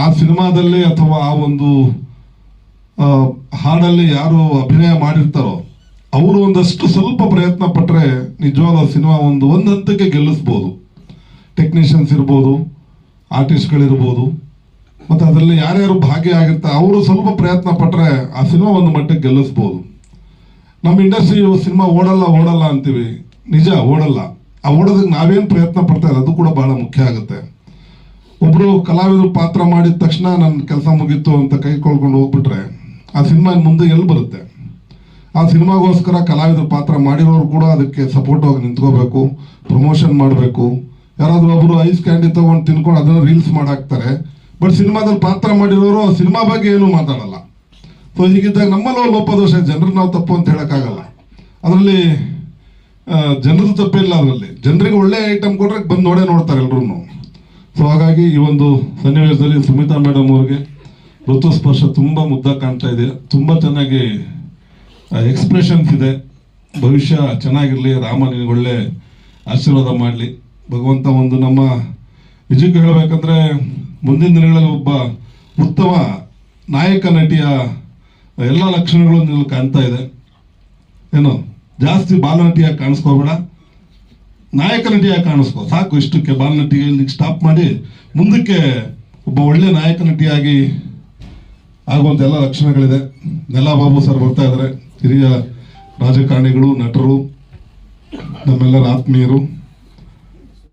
ಆ ಸಿನಿಮಾದಲ್ಲಿ ಅಥವಾ ಆ ಒಂದು ಹಾಡಲ್ಲಿ ಯಾರು ಅಭಿನಯ ಮಾಡಿರ್ತಾರೋ, ಅವರು ಒಂದಷ್ಟು ಸ್ವಲ್ಪ ಪ್ರಯತ್ನ ಪಟ್ಟರೆ ನಿಜವಾದ ಸಿನಿಮಾ ಒಂದು ಒಂದು ಹಂತಕ್ಕೆ ಗೆಲ್ಲಿಸ್ಬೋದು. ಟೆಕ್ನಿಷಿಯನ್ಸ್ ಇರ್ಬೋದು ಆರ್ಟಿಸ್ಟ್ಗಳಿರ್ಬೋದು ಮತ್ತು ಅದರಲ್ಲಿ ಯಾರ್ಯಾರು ಭಾಗಿಯಾಗಿರ್ತಾರೆ ಅವರು ಸ್ವಲ್ಪ ಪ್ರಯತ್ನ ಪಟ್ಟರೆ ಆ ಸಿನಿಮಾ ಒಂದು ಮಟ್ಟಕ್ಕೆ ಗೆಲ್ಲಿಸ್ಬೋದು. ನಮ್ಮ ಇಂಡಸ್ಟ್ರಿ ಸಿನಿಮಾ ಓಡಲ್ಲ ಓಡಲ್ಲ ಅಂತೀವಿ. ನಿಜ, ಓಡಲ್ಲ. ಆ ಓಡೋದಕ್ಕೆ ನಾವೇನು ಪ್ರಯತ್ನ ಪಡ್ತಾ ಇರೋದು ಅದು ಕೂಡ ಬಹಳ ಮುಖ್ಯ ಆಗುತ್ತೆ. ಒಬ್ರು ಕಲಾವಿದರು ಪಾತ್ರ ಮಾಡಿದ ತಕ್ಷಣ ನನ್ನ ಕೆಲಸ ಮುಗೀತು ಅಂತ ಕೈ ಕೊಳ್ಕೊಂಡು ಹೋಗ್ಬಿಟ್ರೆ, ಆ ಸಿನಿಮಾ ಮುಂದೆ ಎಲ್ಲಿ ಬರುತ್ತೆ? ಆ ಸಿನಿಮಾಗೋಸ್ಕರ ಕಲಾವಿದರು ಪಾತ್ರ ಮಾಡಿರೋರು ಕೂಡ ಅದಕ್ಕೆ ಸಪೋರ್ಟ್ ಆಗಿ ನಿಂತ್ಕೋಬೇಕು ಪ್ರಮೋಷನ್ ಮಾಡಬೇಕು. ಯಾರಾದ್ರೂ ಒಬ್ರು ಐಸ್ ಕ್ಯಾಂಡಿ ತೊಗೊಂಡು ತಿನ್ಕೊಂಡು ಅದನ್ನ ರೀಲ್ಸ್ ಮಾಡಾಕ್ತಾರೆ, ಬಟ್ ಸಿನಿಮಾದಲ್ಲಿ ಪಾತ್ರ ಮಾಡಿರೋರು ಸಿನಿಮಾ ಬಗ್ಗೆ ಏನು ಮಾತಾಡಲ್ಲ. ಸೊ ಹೀಗಿದ್ದಾಗ ನಮ್ಮಲ್ಲೂ ಲೋಪದೋಷ ಜನರು ನಾವು ತಪ್ಪು ಅಂತ ಹೇಳೋಕ್ಕಾಗಲ್ಲ. ಅದರಲ್ಲಿ ಜನರದ್ದು ತಪ್ಪಿಲ್ಲ ಅದರಲ್ಲಿ. ಜನರಿಗೆ ಒಳ್ಳೆ ಐಟಮ್ ಕೊಟ್ರೆ ಬಂದು ನೋಡೇ ನೋಡ್ತಾರೆ ಎಲ್ರೂ ಸೊ ಹಾಗಾಗಿ ಈ ಒಂದು ಸನ್ನಿವೇಶದಲ್ಲಿ ಸುಮಿತಾ ಮೇಡಮ್ ಅವ್ರಿಗೆ ಋತುಸ್ಪರ್ಶ ತುಂಬ ಮುದ್ದ ಕಾಣ್ತಾ ಇದೆ. ತುಂಬ ಚೆನ್ನಾಗಿ ಎಕ್ಸ್ಪ್ರೆಷನ್ಸ್ ಇದೆ. ಭವಿಷ್ಯ ಚೆನ್ನಾಗಿರಲಿ, ರಾಮ ನಿನಗೆ ಒಳ್ಳೆ ಆಶೀರ್ವಾದ ಮಾಡಲಿ. ಭಗವಂತ ಒಂದು ನಮ್ಮ, ನಿಜಕ್ಕೆ ಹೇಳಬೇಕಂದ್ರೆ ಮುಂದಿನ ದಿನಗಳಲ್ಲಿ ಒಬ್ಬ ಉತ್ತಮ ನಾಯಕ ನಟಿಯ ಎಲ್ಲ ಲಕ್ಷಣಗಳು ಕಾಣ್ತಾ ಇದೆ. ಏನು? ಜಾಸ್ತಿ ಬಾಲನಟಿಯಾಗಿ ಕಾಣಿಸ್ಕೋಬೇಡ. ನಾಯಕ ನಟಿಯಾಗಿ ಕಾಣಿಸ್ಕೋ ಸಾಕು, ಇಷ್ಟಕ್ಕೆ ಬಾಲ್ನಟಿಯಲ್ಲಿ ಸ್ಟಾಪ್ ಮಾಡಿ. ಮುಂದಕ್ಕೆ ಒಬ್ಬ ಒಳ್ಳೆ ನಾಯಕ ನಟಿಯಾಗಿ ಆಗುವಂಥ ಎಲ್ಲ ಲಕ್ಷಣಗಳಿದೆ. ನೆಲ ಬಾಬು ಸರ್ ಬರ್ತಾ ಇದ್ದಾರೆ. ಹಿರಿಯ ರಾಜಕಾರಣಿಗಳು, ನಟರು, ನಮ್ಮೆಲ್ಲರ ಆತ್ಮೀಯರು.